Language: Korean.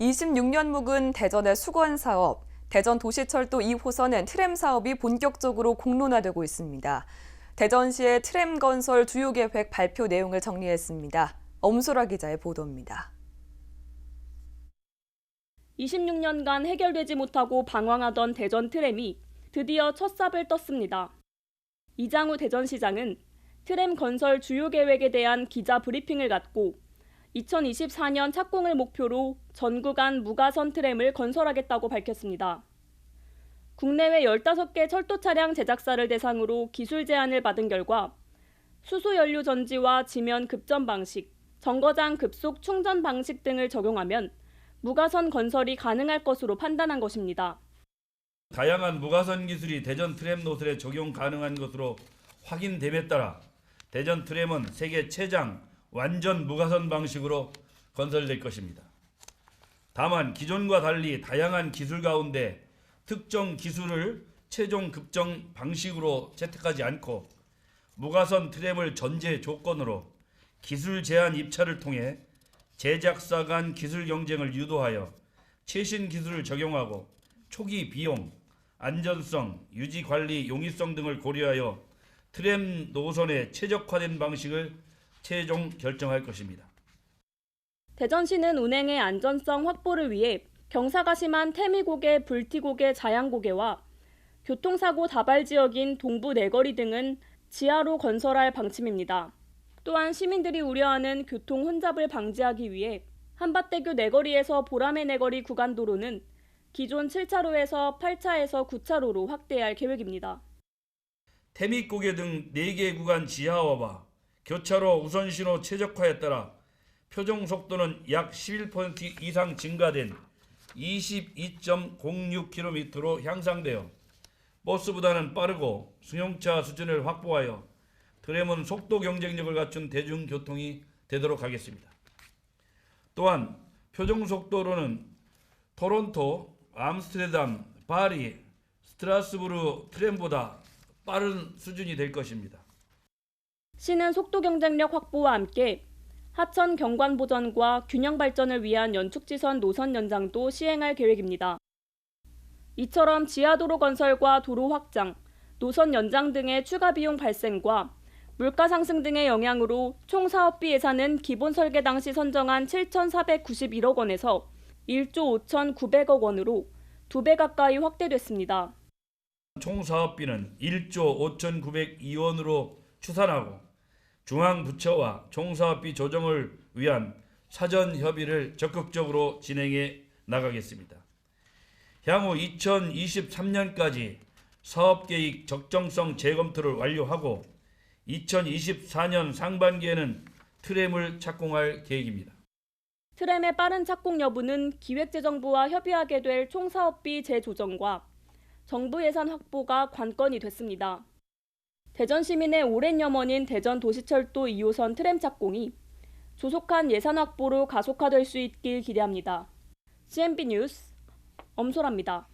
26년 묵은 대전의 수건 사업, 대전 도시철도 2호선은 트램 사업이 본격적으로 공론화되고 있습니다. 대전시의 트램 건설 주요 계획 발표 내용을 정리했습니다. 엄소라 기자의 보도입니다. 26년간 해결되지 못하고 방황하던 대전 트램이 드디어 첫 삽을 떴습니다. 이장우 대전시장은 트램 건설 주요 계획에 대한 기자 브리핑을 갖고 2024년 착공을 목표로 전 구간 무가선 트램을 건설하겠다고 밝혔습니다. 국내외 15개 철도 차량 제작사를 대상으로 기술 제안을 받은 결과 수소 연료 전지와 지면 급전 방식, 정거장 급속 충전 방식 등을 적용하면 무가선 건설이 가능할 것으로 판단한 것입니다. 다양한 무가선 기술이 대전 트램 노선에 적용 가능한 것으로 확인됨에 따라 대전 트램은 세계 최장 완전 무가선 방식으로 건설될 것입니다. 다만 기존과 달리 다양한 기술 가운데 특정 기술을 최종 급정 방식으로 채택하지 않고 무가선 트램을 전제 조건으로 기술 제한 입찰을 통해 제작사 간 기술 경쟁을 유도하여 최신 기술을 적용하고 초기 비용, 안전성, 유지 관리 용이성 등을 고려하여 트램 노선에 최적화된 방식을 최종 결정할 것입니다. 대전시는 운행의 안전성 확보를 위해 경사가 심한 태미고개, 불티고개, 자양고개와 교통사고 다발 지역인 동부 내거리 등은 지하로 건설할 방침입니다. 또한 시민들이 우려하는 교통 혼잡을 방지하기 위해 한밭대교 내거리에서 보라매 내거리 구간 도로는 기존 7차로에서 8차에서 9차로로 확대할 계획입니다. 태미고개 등 4개 구간 지하화와 교차로 우선신호 최적화에 따라 표정 속도는 약 11% 이상 증가된 22.06km로 향상되어 버스보다는 빠르고 승용차 수준을 확보하여 트램은 속도 경쟁력을 갖춘 대중교통이 되도록 하겠습니다. 또한 표정 속도로는 토론토, 암스테르담, 파리, 스트라스부르 트램보다 빠른 수준이 될 것입니다. 시는 속도 경쟁력 확보와 함께 하천 경관 보전과 균형 발전을 위한 연축지선 노선 연장도 시행할 계획입니다. 이처럼 지하도로 건설과 도로 확장, 노선 연장 등의 추가 비용 발생과 물가 상승 등의 영향으로 총 사업비 예산은 기본 설계 당시 선정한 7,491억 원에서 1조 5,900억 원으로 두 배 가까이 확대됐습니다. 총 사업비는 1조 5,902원으로 추산하고 중앙부처와 총사업비 조정을 위한 사전 협의를 적극적으로 진행해 나가겠습니다. 향후 2023년까지 사업계획 적정성 재검토를 완료하고 2024년 상반기에는 트램을 착공할 계획입니다. 트램의 빠른 착공 여부는 기획재정부와 협의하게 될 총사업비 재조정과 정부 예산 확보가 관건이 됐습니다. 대전 시민의 오랜 염원인 대전 도시철도 2호선 트램 착공이 조속한 예산 확보로 가속화될 수 있길 기대합니다. CNB 뉴스 엄소라입니다.